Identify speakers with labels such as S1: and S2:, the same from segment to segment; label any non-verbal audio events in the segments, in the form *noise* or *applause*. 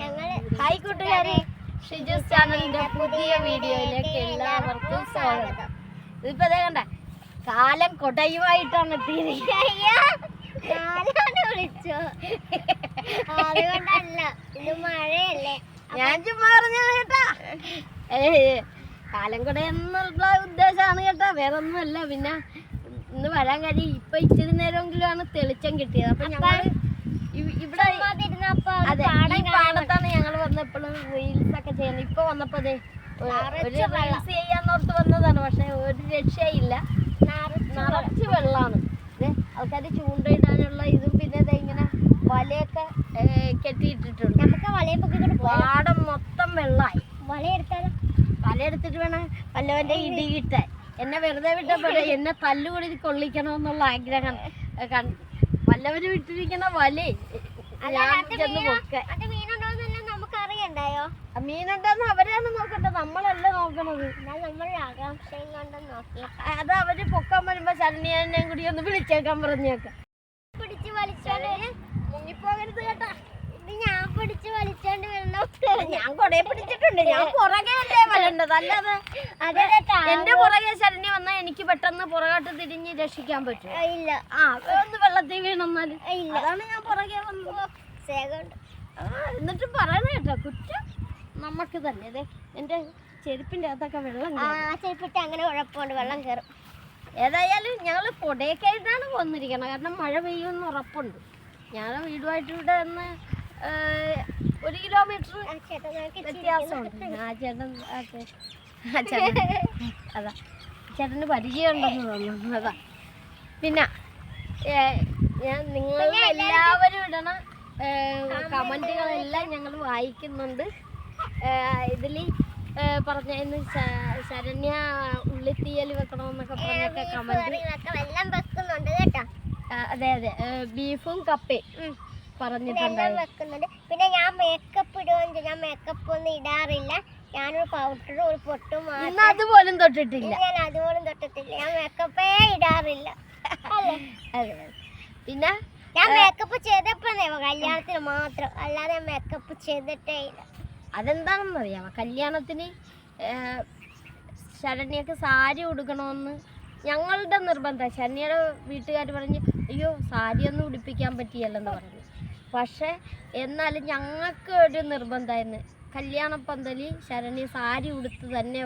S1: Hi കൂട്ടുകാരെ. ഷിജുസ് ചാനലിന്റെ പുതിയ വീഡിയോയിലേക്ക് എല്ലാവർക്കും സ്വാഗതം. ഇതിപ്പോ ദേ കണ്ട കാലം കൊടയുമായിട്ടാണ് ഞാൻ ചുമ്മാ പറഞ്ഞു കേട്ടാ. കാലം കൊട എന്നുള്ള ഉദ്ദേശമാണ് കേട്ടാ. വേറെ ഒന്നുമല്ല പിന്നെ ഇന്ന് വരാൻ കാര്യം ഇപ്പൊ ഇച്ചിരി നേരമെങ്കിലും ആണ് തെളിച്ചം കിട്ടിയത്. അപ്പൊ ഞങ്ങൾ ഇവിടെ അതെ ഈ പാടത്താണ് ഞങ്ങൾ വന്ന് എപ്പോഴും റീൽസ് ഒക്കെ ചെയ്യുന്നത്. ഇപ്പൊ വന്നപ്പോ റീൽസ് ചെയ്യാന്നോർത്ത് വന്നതാണ്. പക്ഷെ ഒരു രക്ഷയില്ല. നിറച്ച് വെള്ളമാണ് ആൾക്കാർ ചൂണ്ടയിടാനുള്ള ഇതും പിന്നെ ഇങ്ങനെ വലയൊക്കെ കെട്ടിയിട്ടിട്ടുണ്ട്.
S2: നമുക്ക് പൊക്കി
S1: പാടം മൊത്തം വെള്ളമായി വലയെടുത്താലോ? വലയെടുത്തിട്ട് വേണം വല്ലവന്റെ ഇടി കിട്ടാൻ. എന്നെ വെറുതെ വിട്ടപ്പോഴേ എന്നെ തല്ലുകൂടി കൊള്ളിക്കണമെന്നുള്ള ആഗ്രഹം വല്ലവര് വിട്ടിരിക്കുന്ന വലേ. മീനുണ്ടെന്ന് അവരാണ് നോക്കട്ടെ നമ്മളല്ല നോക്കണത്. അത് അവർ പൊക്കാൻ വരുമ്പോ ശരണ്യനെയും കൂടി ഒന്ന് വിളിച്ചേക്കാൻ പറഞ്ഞേക്കാം.
S2: പിടിച്ച് വലിച്ചോണ്ട്
S1: മുങ്ങിപ്പോകരുത് കേട്ടാ.
S2: ഇത് ഞാൻ പിടിച്ച് വലിച്ചോണ്ട് വരണം
S1: ഞാൻ കൊടയെ പിടിച്ചിട്ടുണ്ട്. ഞാൻ പുറകെ അല്ലേ വരേണ്ടത്? അല്ലാതെ
S2: അതെ
S1: എന്റെ പുറകെ ശരണി വന്നാൽ എനിക്ക് പെട്ടെന്ന് പുറകോട്ട് തിരിഞ്ഞ് രക്ഷിക്കാൻ പറ്റും
S2: ഇല്ല.
S1: ആ ഒന്ന് വെള്ളത്തിൽ വീണെന്നാൽ
S2: ഇല്ല.
S1: അതാണ് ഞാൻ പുറകെ വന്നത്. എന്നിട്ടും പറയണ കേട്ടോ കുറ്റം നമുക്ക് തന്നെ. അതെ എന്റെ ചെരുപ്പിന്റെ അകത്തൊക്കെ വെള്ളം
S2: ആ. ചെരുപ്പിട്ട് അങ്ങനെ കുഴപ്പമുണ്ട്. വെള്ളം കയറും.
S1: ഏതായാലും ഞങ്ങൾ കൊടയൊക്കെയായിട്ടാണ് വന്നിരിക്കണം കാരണം മഴ പെയ്യുമെന്ന് ഉറപ്പുണ്ട്. ഞങ്ങളുടെ വീടുമായിട്ട് ഇവിടെ നിന്ന് ഒരു കിലോമീറ്റർ വ്യത്യാസമുണ്ട്. ആ ചേട്ടൻ ആ ചേട്ടൻ അതാ. ചേട്ടന് പരിചയമുണ്ടെന്ന് തോന്നുന്നു അതാ. പിന്നെ ഞാൻ നിങ്ങൾ എല്ലാവരും ഇടണ. കമന്റുകളെല്ലാം ഞങ്ങൾ വായിക്കുന്നുണ്ട്. ഇതിൽ പറഞ്ഞു ശരണ്യ ഉള്ളിത്തീയൽ വെക്കണമെന്നൊക്കെ പറഞ്ഞൊക്കെ കമന്റ്
S2: കറികളൊക്കെ വെള്ളം വെക്കുന്നുണ്ട് കേട്ടോ.
S1: അതെ അതെ. ബീഫും കപ്പയും.
S2: വെള്ളം
S1: പറഞ്ഞിട്ടുണ്ടായിരുന്നു
S2: പിന്നെ ഞാൻ മേക്കപ്പ് ഇടുകയും ഞാൻ മേക്കപ്പ് ഒന്നും ഇടാറില്ല. ഞാനൊരു പൗഡറും ഒരു പൊട്ടും
S1: ഇന്ന് അതുപോലും തൊട്ടിട്ടില്ല.
S2: ഞാൻ അതുപോലും തൊട്ടിട്ടില്ല. ഞാൻ മേക്കപ്പേ ഇടാറില്ല.
S1: പിന്നെ
S2: ഞാൻ മേക്കപ്പ് ചെയ്തപ്പോഴേ കല്യാണത്തിന് മാത്രം. അല്ലാതെ ഞാൻ മേക്കപ്പ് ചെയ്തിട്ടേ ഇല്ല.
S1: അതെന്താണെന്ന് അറിയാമോ കല്യാണത്തിന് ശരണ്യക്ക് സാരി ഉടുക്കണമെന്ന് ഞങ്ങളുടെ നിർബന്ധം. ശരണ്യയുടെ വീട്ടുകാർ പറഞ്ഞു അയ്യോ സാരി ഒന്നും ഉടുപ്പിക്കാൻ പറ്റിയല്ലെന്ന് പറഞ്ഞു. പക്ഷേ എന്നാലും ഞങ്ങൾക്ക് ഒരു നിർബന്ധമായിരുന്നു. കല്യാണ പന്തലി ശരണി സാരി ഉടുത്ത് തന്നെ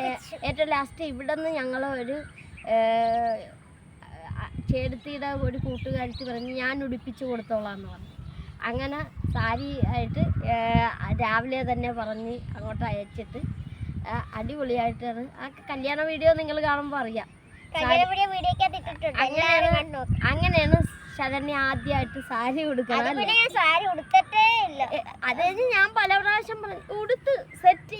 S1: ഏ, ഏറ്റവും ലാസ്റ്റ് ഇവിടെ നിന്ന് ഞങ്ങൾ ഒരു ചേടത്തിയുടെ ഒരു കൂട്ടുകാരിച്ച് പറഞ്ഞ് ഞാൻ ഉടുപ്പിച്ച് കൊടുത്തോളാം എന്ന് പറഞ്ഞു. അങ്ങനെ സാരി ആയിട്ട് രാവിലെ തന്നെ പറഞ്ഞ് അങ്ങോട്ട് അയച്ചിട്ട് അടിപൊളിയായിട്ടാണ്. ആ കല്യാണ വീഡിയോ നിങ്ങൾ കാണുമ്പോൾ അറിയാം.
S2: അങ്ങനെയാണ്
S1: അങ്ങനെയാണ് ശരണ്യ ആദ്യമായിട്ട് സാരി
S2: കൊടുക്കണം ഞാൻ സാരി ഉടുത്തിട്ടേ ഇല്ല.
S1: അത് ഞാൻ പല പ്രാവശ്യം ഉടുത്ത് സെറ്റ്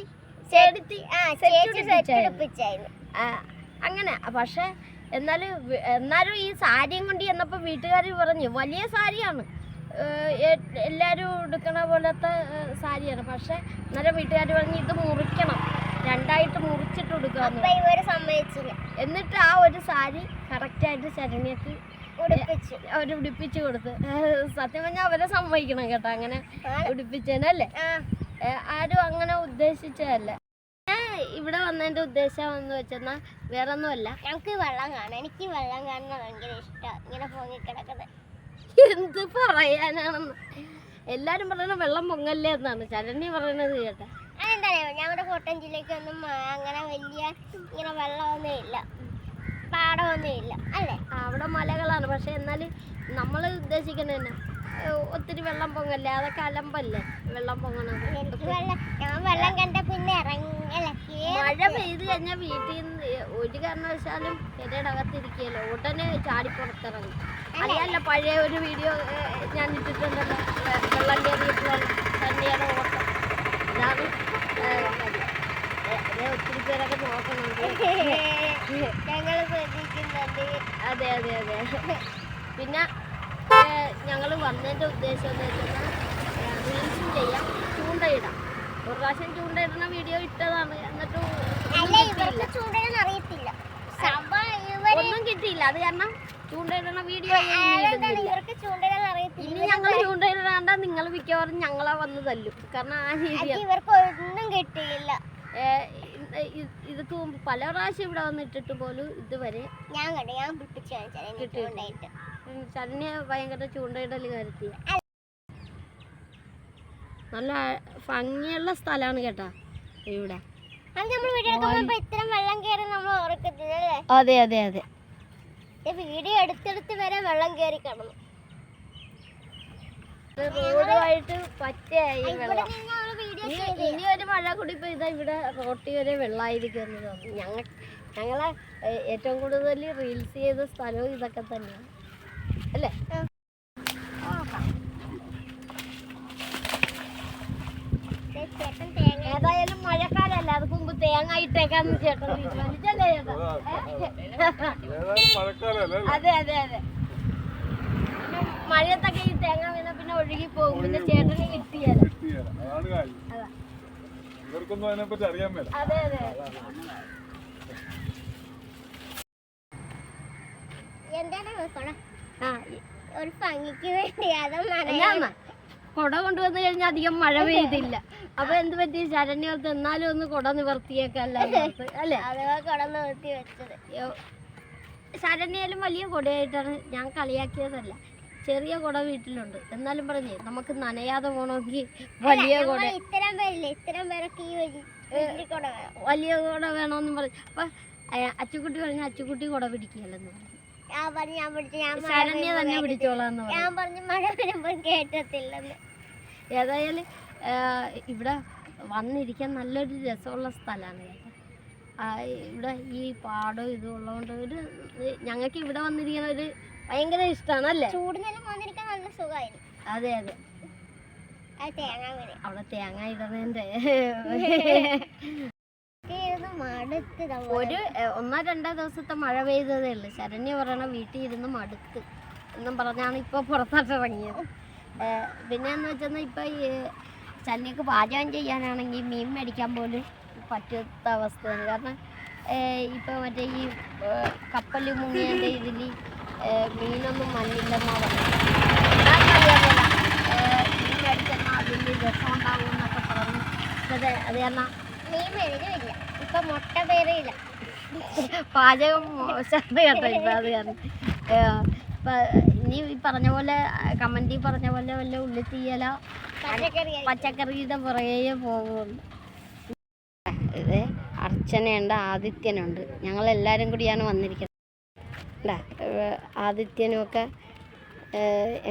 S1: അങ്ങനെ. പക്ഷെ എന്നാലും എന്നാലും ഈ സാരിയും കൊണ്ട് എന്നപ്പോ വീട്ടുകാർ പറഞ്ഞു വലിയ സാരിയാണ്. എല്ലാവരും എടുക്കണ പോലത്തെ സാരിയാണ്. പക്ഷെ എന്നാലും വീട്ടുകാർ പറഞ്ഞു ഇത് മുറിക്കണം. രണ്ടായിട്ട് മുറിച്ചിട്ട്
S2: സമ്മതിച്ചില്ല.
S1: എന്നിട്ട് ആ ഒരു സാരി കറക്റ്റായിട്ട് ശരണ്യക്ക് അവർ ഉടുപ്പിച്ച് കൊടുത്ത്. സത്യം പറഞ്ഞാൽ അവരെ സമ്മതിക്കണം കേട്ടോ അങ്ങനെ. ഉടുപ്പിച്ചേനല്ലേ? ആരും അങ്ങനെ ഉദ്ദേശിച്ചതല്ല. ഇവിടെ വന്നതിന്റെ ഉദ്ദേശം എന്ന് വെച്ചെന്നാ വേറെ ഒന്നുമല്ല
S2: ഞങ്ങൾക്ക് വെള്ളം കാണാം എനിക്ക് വെള്ളം കാണുന്ന ഭയങ്കര ഇഷ്ടം. ഇങ്ങനെ പൊങ്ങി കിടക്കുന്നത്.
S1: എന്ത് പറയാനാണെന്ന്. എല്ലാരും പറയുന്നത് വെള്ളം പൊങ്ങല്ലേ എന്നാണ്. ചരണ്യ പറയണത് കേട്ടോ.
S2: അതെന്താ ഞങ്ങളുടെ കോട്ടയം ജില്ലയ്ക്കൊന്നും അങ്ങനെ വലിയ ഇങ്ങനെ വെള്ളമൊന്നും ഇല്ല. പാടമൊന്നും ഇല്ല അല്ലേ?
S1: അവിടെ മലകളാണ് പക്ഷെ എന്നാലും നമ്മൾ ഉദ്ദേശിക്കുന്നത് തന്നെ ഒത്തിരി വെള്ളം പൊങ്ങല്ലേ? അതൊക്കെ അലമ്പല്ലേ? വെള്ളം പൊങ്ങണത്.
S2: ഞാൻ വെള്ളം കണ്ട പിന്നെ
S1: മഴ പെയ്ത് കഴിഞ്ഞാൽ വീട്ടിൽ നിന്ന് ഒരു കാരണവശാലും പെരയുടെ അകത്തിരിക്കുകയല്ലോ ഉടനെ ചാടി പുറത്തിറങ്ങും. അല്ലല്ല പഴയ ഒരു വീഡിയോ ഞാൻ ഇട്ടിട്ടുണ്ടല്ലോ. വെള്ളം കയറിയിട്ടുള്ള തന്നെയാണ് ഓട്ടം. ഇതാണ് ഒത്തിരി പേരൊക്കെ നോക്കുന്നുണ്ട്. *laughs*
S2: ഞങ്ങൾ
S1: അതെ അതെ അതെ. പിന്നെ ഞങ്ങൾ വന്നതിന്റെ ഉദ്ദേശം എന്ന് വെച്ചാൽ റീൽസും ചെയ്യാം ചൂണ്ടയിടാം ഒരു പ്രാവശ്യം ചൂണ്ടയിടുന്ന വീഡിയോ ഇട്ടതാണ്. എന്നിട്ട്
S2: അറിയത്തില്ല.
S1: ഒന്നും കിട്ടിയില്ല. അത് കാരണം ചൂണ്ടയിടുന്ന വീഡിയോ ഇനി ഞങ്ങൾ ചൂണ്ടയിടാണ്ട നിങ്ങൾ മിക്കവാറും ഞങ്ങളെ വന്ന് തല്ലും. കാരണം ആ രീതി
S2: ഇവർക്ക് ഒന്നും കിട്ടിയില്ല.
S1: ഇതൊക്കെ മുമ്പ് പല പ്രാവശ്യം ഇവിടെ വന്നിട്ടിട്ട് പോലും ഇതുവരെ
S2: ഞാൻ കണ്ടു കാണിച്ചാൽ
S1: ഭയങ്കര ചൂണ്ടയിടൽ കരുത്തി നല്ല ഭംഗിയുള്ള സ്ഥലമാണ് കേട്ടാ ഇവിടെ.
S2: അത്
S1: അതെ അതെ
S2: വീഡിയോ എടുത്തെടുത്ത് വരെ വെള്ളം കയറി കിടന്നു.
S1: റോഡുമായിട്ട് പറ്റയായി വെള്ളം. ഇനി ഒരു മഴ കൂടി പെയ്താ ഇവിടെ റോട്ടി വരെ വെള്ളമായിരിക്കും എന്ന് തോന്നുന്നു ഞങ്ങൾ ഞങ്ങളെ ഏറ്റവും കൂടുതൽ റീൽസ് ചെയ്ത സ്ഥലവും ഇതൊക്കെ തന്നെയാണ്. അല്ലേ?
S2: ചേട്ടൻ
S1: ഏതായാലും മഴക്കാലല്ല അത് മുമ്പ് തേങ്ങ ഇട്ടേക്കാന്ന് ചേട്ടൻ തീരുമാനിച്ചല്ലേ ചേട്ടാ?
S3: ഏതായാലും മഴക്കാലല്ലേ
S1: അതെ അതെ അതെ. മഴത്തൊക്കെ മഴയത്തൊക്കെ ഈ തേങ്ങ വീണ പിന്നെ ഒഴുകി പോകും പിന്നെ ചേട്ടന് കിട്ടിയാലോ
S3: കിട്ടിയല്ല അതാണ് കാര്യം
S1: അതാ
S3: ഇവർക്കൊന്നും അതിനെപ്പറ്റി അറിയാൻ മേല.
S1: അതെ അതെ.
S2: എന്താണ് നോക്കണം
S1: ആ
S2: ഒരു ഭംഗിക്ക് വേണ്ടി
S1: കുട കൊണ്ടുവന്നു കഴിഞ്ഞാൽ അധികം മഴ പെയ്തില്ല. അപ്പൊ എന്ത് പറ്റി? ശരണ്യത്ത് എന്നാലും ഒന്ന് കുട നിവർത്തിയേക്കല്ല അല്ലേ
S2: അഥവാ കടന്ന് നിർത്തി വെച്ചത്.
S1: ശരണ്യാലും വലിയ കുടയായിട്ടാണ് ഞാൻ കളിയാക്കിയതല്ല. ചെറിയ കുട വീട്ടിലുണ്ട്. എന്നാലും പറഞ്ഞേ നമുക്ക് നനയാതെ പോണമെങ്കിൽ വലിയ കുട
S2: ഇത്തരം പേരില്ലേ? ഇത്തരം പേരൊക്കെ ഈ വലിയ കുട
S1: വേണമെന്ന് പറഞ്ഞു. അപ്പൊ അച്ചുകുട്ടി അച്ചുക്കുട്ടി പറഞ്ഞ അച്ചുക്കുട്ടി കുട പിടിക്കുകയല്ലെന്ന് പറഞ്ഞു.
S2: ഞാൻ പറഞ്ഞു ഞാൻ പിടിച്ചു ഞാൻ മഴ
S1: ശരണ്യ
S2: വരുമ്പോ
S1: തന്നെ
S2: കേട്ട-
S1: പിടിച്ചോളാന്ന് പറഞ്ഞു.
S2: ഞാൻ പറഞ്ഞു മഴ വരുമ്പോൾ കേട്ടത്തില്ലെന്ന്.
S1: ഏതായാലും ഇവിടെ വന്നിരിക്കാൻ നല്ലൊരു രസമുള്ള സ്ഥലമാണ് കേട്ടോ. ഇവിടെ ഈ പാടം ഇതും ഉള്ളതുകൊണ്ട് ഒരു ഞങ്ങൾക്ക് ഇവിടെ വന്നിരിക്കുന്ന ഒരു ഭയങ്കര ഇഷ്ടമാണ് അല്ലേ
S2: ചൂടിനെല്ലാം വന്നിരിക്കാൻ നല്ല സുഖമായിരുന്നു
S1: അതെ അതെ. അവിടെ തേങ്ങ
S2: മടുത്ത്
S1: ഒരു ഒന്നോ രണ്ടോ ദിവസത്തെ മഴ പെയ്തതേ ഉള്ളു. ശരണ്യ പറയണ വീട്ടിൽ ഇരുന്ന് മടുത്ത് എന്നും പറഞ്ഞാണ് ഇപ്പൊ പുറത്തോട്ട് ഇറങ്ങിയത്. പിന്നെ എന്ന് വെച്ചാൽ ഇപ്പൊ ഈ ചന്നിക്ക് പാചകം ചെയ്യാനാണെങ്കിൽ മീൻ മേടിക്കാൻ പോലും പറ്റാത്ത അവസ്ഥയാണ്. കാരണം ഇപ്പൊ മറ്റേ ഈ കപ്പൽ മുങ്ങിയതിൽ ഇതിൽ മീനൊന്നും മണ്ണില്ലെന്നാണ് പറഞ്ഞത് മീൻ മേടിച്ചെന്നാൽ അതിന്റെ രസം ഉണ്ടാവും എന്നൊക്കെ പറഞ്ഞു. അതെ അത് കാരണം
S2: മീൻ മേടിച്ചില്ല ഇപ്പൊ മുട്ട പേരയില്ല.
S1: പാചകം മോശമാണ് കേട്ടോ ഇപ്പം അത് കാരണം. ഇനി ഈ പറഞ്ഞ പോലെ കമന്റിൽ പറഞ്ഞ പോലെ വല്ല ഉള്ളിത്തീയല
S2: പച്ചക്കറി
S1: പച്ചക്കറിയുടെ പുറകെ പോകുള്ളൂ ഇത് അർച്ചനയുണ്ട് ആദിത്യനുണ്ട്. ഞങ്ങൾ എല്ലാരും കൂടിയാണ് വന്നിരിക്കുന്നത്. ഏഹ് ആദിത്യനുമൊക്കെ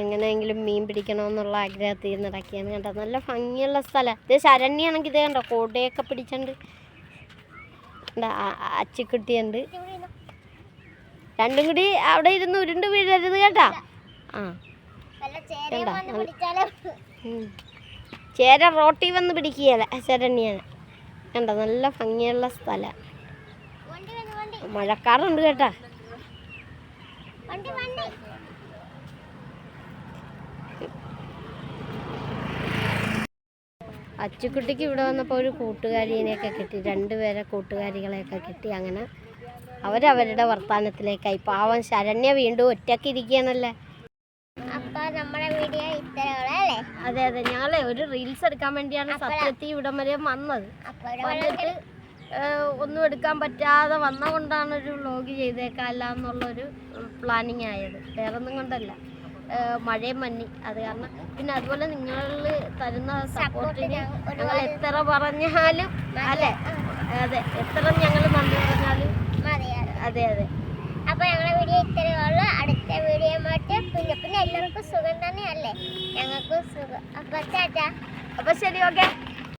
S1: എങ്ങനെയെങ്കിലും മീൻ പിടിക്കണമെന്നുള്ള ആഗ്രഹത്തിൽ നടക്കിയാണ് കണ്ടോ നല്ല ഭംഗിയുള്ള സ്ഥലമാണ് ഇത് ശരണ്യാണെങ്കിൽ ഇത് കണ്ടോ? കോടയൊക്കെ പിടിച്ചുണ്ട്. അച്ചിക്കുട്ടിയുണ്ട്. രണ്ടും കൂടി അവിടെ ഇരുന്ന് ഉരുണ്ട് വീഴരുത് കേട്ടാ. ആ. ചേര റോട്ടി വന്ന് പിടിക്കുകയല്ല ശരണ്യാണ് കണ്ടോ? നല്ല ഭംഗിയുള്ള
S2: സ്ഥലമാണ്
S1: മഴക്കാറുണ്ട് കേട്ടാ. അച്ചുക്കുട്ടിക്ക് ഇവിടെ വന്നപ്പോൾ ഒരു കൂട്ടുകാരിനെയൊക്കെ കിട്ടി രണ്ടുപേരെ കൂട്ടുകാരികളെയൊക്കെ കിട്ടി അങ്ങനെ. അവരവരുടെ വർത്താനത്തിലേക്കായി. പാവം ശരണ്യ വീണ്ടും ഒറ്റയ്ക്ക് ഇരിക്കുകയാണല്ലേ?
S2: അപ്പൊ നമ്മുടെ വീഡിയോ ഇത്രയോളെ അല്ലേ?
S1: അതെ അതെ. ഞങ്ങളെ ഒരു റീൽസ് എടുക്കാൻ വേണ്ടിയാണ് സത്യത്തിൽ ഇവിടം വരെ വന്നത്. വന്നിട്ട് ഒന്നും എടുക്കാൻ പറ്റാതെ വന്ന കൊണ്ടാണ് ഒരു വ്ലോഗ് ചെയ്തേക്കാല്ല എന്നുള്ളൊരു പ്ലാനിങ് ആയത്. വേറെ ഒന്നും കൊണ്ടല്ല മഴയും മഞ്ഞി. അത് കാരണം പിന്നെ അതുപോലെ നിങ്ങൾ തരുന്ന സപ്പോർട്ടിന് ഞങ്ങൾ എത്ര പറഞ്ഞാലും അല്ലേ? അതെ എത്ര ഞങ്ങൾ നന്ദി പറഞ്ഞാലും അതെ അതെ.
S2: അപ്പൊ ഞങ്ങളുടെ വീഡിയോ ഇത്രയുള്ള അടുത്ത വീഡിയോ മാറ്റി. പിന്നെ പിന്നെ എല്ലാവർക്കും സുഖം തന്നെയല്ലേ? ഞങ്ങൾക്കും സുഖം. അപ്പൊ ചാറ്റാ
S1: അപ്പൊ ശരി ഓക്കെ